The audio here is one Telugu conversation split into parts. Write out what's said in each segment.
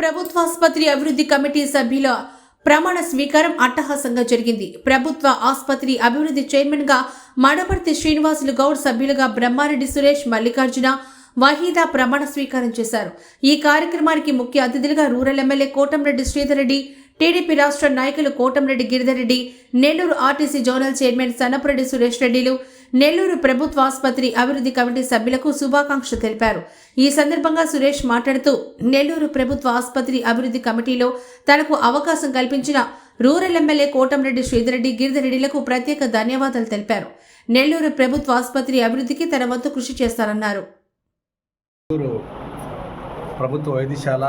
ప్రభుత్వాసుపత్రి అభివృద్ధి కమిటీ సభ్యుల ప్రమాణ స్వీకారం అట్టహాసంగా జరిగింది. ప్రభుత్వ ఆసుపత్రి అభివృద్ధి చైర్మన్గా మడపర్తి శ్రీనివాసులు గౌడ్ సభ్యులుగా బ్రహ్మారెడ్డి సురేష్ మల్లికార్జున వహీదా ప్రమాణ స్వీకారం చేశారు. ఈ కార్యక్రమానికి ముఖ్య అతిథులుగా rural MLA Kotamreddy Sridhar Reddy TDP రాష్ట్ర నాయకులు Kotamreddy Giridhar Reddy Nellore RTC zonal chairman Sannapureddy Suresh రెడ్డిలు నెల్లూరు ప్రభుత్వ ఆసుపత్రి అభివృద్ధి కమిటీ సభ్యులకు శుభాకాంక్షలు తెలిపారు. ఈ సందర్భంగా సురేష్ మాట్లాడుతూ నెల్లూరు ప్రభుత్వ ఆసుపత్రి అభివృద్ధి కమిటీలో తనకు అవకాశం కల్పించిన రూరల్ ఎమ్మెల్యే కోటంరెడ్డి శ్రీధరెడ్డి గిరిధరెడ్డిలకు ప్రత్యేక ధన్యవాదాలు తెలిపారు. నెల్లూరు ప్రభుత్వ ఆసుపత్రి అభివృద్ధికి తన వంతు కృషి చేస్తారన్నారు ప్రభుత్వ వైద్యశాల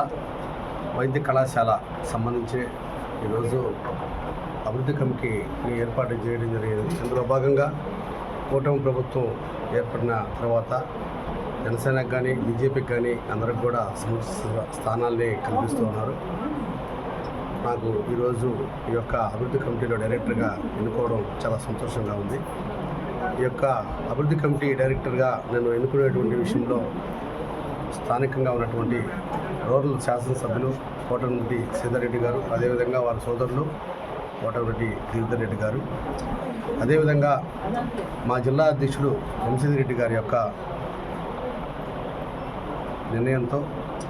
వైద్య కళాశాల సంబంధించి ఈరోజు అభివృద్ధి కమిటీ ఏర్పాటు చేయడం జరిగింది. ఇందులో భాగంగా కూటమి ప్రభుత్వం ఏర్పడిన తర్వాత జనసేనకు కానీ బీజేపీకి కానీ అందరికి కూడా సముచిత స్థానాల్ని కల్పిస్తూ ఉన్నారు. నాకు ఈరోజు ఈ యొక్క అభివృద్ధి కమిటీలో డైరెక్టర్గా ఎన్నుకోవడం చాలా సంతోషంగా ఉంది. ఈ యొక్క అభివృద్ధి కమిటీ డైరెక్టర్గా నేను ఎన్నుకునేటువంటి విషయంలో స్థానికంగా ఉన్నటువంటి రూరల్ శాసనసభ్యులు కోటమిరెడ్డి సీతారెడ్డి గారు అదేవిధంగా వారి సోదరులు కోటమిరెడ్డి గిరిధర్ రెడ్డి గారు. అదేవిధంగా మా జిల్లా అధ్యక్షుడు వంశీరెడ్డి గారి యొక్క నిర్ణయంతో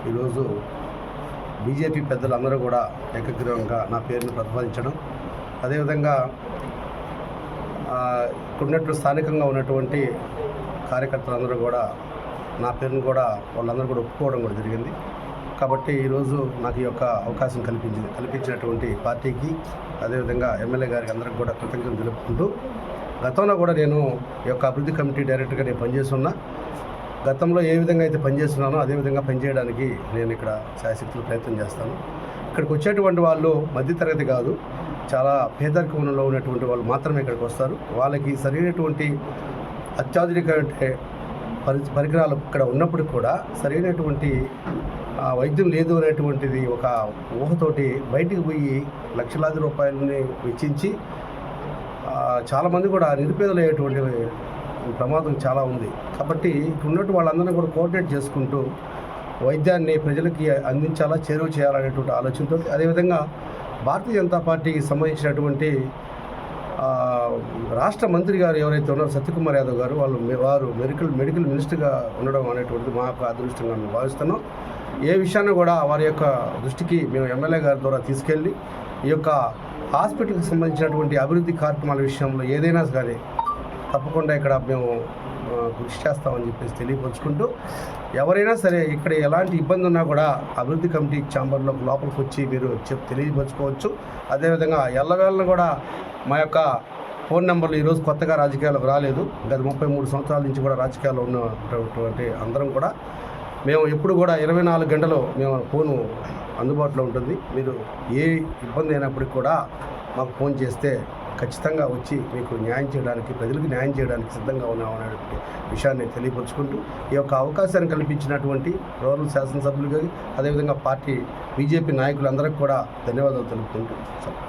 ఈరోజు బీజేపీ పెద్దలందరూ కూడా ఏకగ్రీవంగా నా పేరును ప్రతిపాదించడం. అదేవిధంగా ఇక్కడున్నట్టు స్థానికంగా ఉన్నటువంటి కార్యకర్తలందరూ కూడా నా పేరును కూడా వాళ్ళందరూ కూడా ఒప్పుకోవడం కూడా జరిగింది. కాబట్టి ఈరోజు నాకు ఈ యొక్క అవకాశం కల్పించింది కల్పించినటువంటి పార్టీకి అదేవిధంగా ఎమ్మెల్యే గారికి అందరికి కూడా కృతజ్ఞతలు తెలుపుకుంటూ గతంలో కూడా నేను ఈ యొక్క అభివృద్ధి కమిటీ డైరెక్టర్గా నేను పనిచేస్తున్నా. గతంలో ఏ విధంగా అయితే పనిచేస్తున్నానో అదే విధంగా పనిచేయడానికి నేను ఇక్కడ శాశక్తులు ప్రయత్నం చేస్తాను. ఇక్కడికి వచ్చేటువంటి వాళ్ళు మధ్యతరగతి కాదు చాలా పేదరికంలో ఉన్నటువంటి వాళ్ళు మాత్రమే ఇక్కడికి వస్తారు. వాళ్ళకి సరైనటువంటి అత్యాధునిక పరి పరికరాలు ఇక్కడ ఉన్నప్పటికి కూడా సరైనటువంటి వైద్యం లేదు అనేటువంటిది ఒక ఊహతోటి బయటికి పోయి లక్షలాది రూపాయలని వెచ్చించి చాలామంది కూడా నిరుపేదలయ్యేటువంటి ప్రమాదం చాలా ఉంది. కాబట్టి ఇక్కడ ఉన్నట్టు వాళ్ళందరినీ కూడా కోఆర్డినేట్ చేసుకుంటూ వైద్యాన్ని ప్రజలకి అందించాలా చేరువ చేయాలనేటువంటి ఆలోచనతో అదేవిధంగా భారతీయ జనతా పార్టీకి సంబంధించినటువంటి రాష్ట్ర మంత్రి గారు ఎవరైతే ఉన్నారో సత్యకుమార్ యాదవ్ గారు వాళ్ళు వారు మెడికల్ మెడికల్ మినిస్టర్గా ఉండడం అనేటువంటిది మా యొక్క అదృష్టంగా మేము భావిస్తున్నాం. ఏ విషయాన్ని కూడా వారి యొక్క దృష్టికి మేము ఎమ్మెల్యే గారి ద్వారా తీసుకెళ్ళి ఈ యొక్క హాస్పిటల్కి సంబంధించినటువంటి అభివృద్ధి కార్యక్రమాల విషయంలో ఏదైనా కానీ తప్పకుండా ఇక్కడ మేము కృషి చేస్తామని చెప్పేసి తెలియపరుచుకుంటూ ఎవరైనా సరే ఇక్కడ ఎలాంటి ఇబ్బంది ఉన్నా కూడా అభివృద్ధి కమిటీ ఛాంబర్లో లోపలికి వచ్చి మీరు చెప్ తెలియపరచుకోవచ్చు. అదేవిధంగా ఎల్లవేళను కూడా మా యొక్క ఫోన్ నెంబర్లు ఈరోజు కొత్తగా రాజకీయాలకు రాలేదు. గత ముప్పై మూడు సంవత్సరాల నుంచి కూడా రాజకీయాల్లో ఉన్నటువంటి అందరం కూడా మేము ఎప్పుడు కూడా ఇరవై నాలుగు గంటలు మేము ఫోను అందుబాటులో ఉంటుంది. మీరు ఏ ఇబ్బంది అయినప్పటికీ కూడా మాకు ఫోన్ చేస్తే ఖచ్చితంగా వచ్చి మీకు న్యాయం చేయడానికి ప్రజలకు న్యాయం చేయడానికి సిద్ధంగా ఉన్నామనేటువంటి విషయాన్ని తెలియపరుచుకుంటూ ఈ యొక్క అవకాశాన్ని కల్పించినటువంటి రూరల్ శాసనసభ్యులు కానీ అదేవిధంగా పార్టీ బీజేపీ నాయకులందరికీ కూడా ధన్యవాదాలు తెలుపుకుంటూ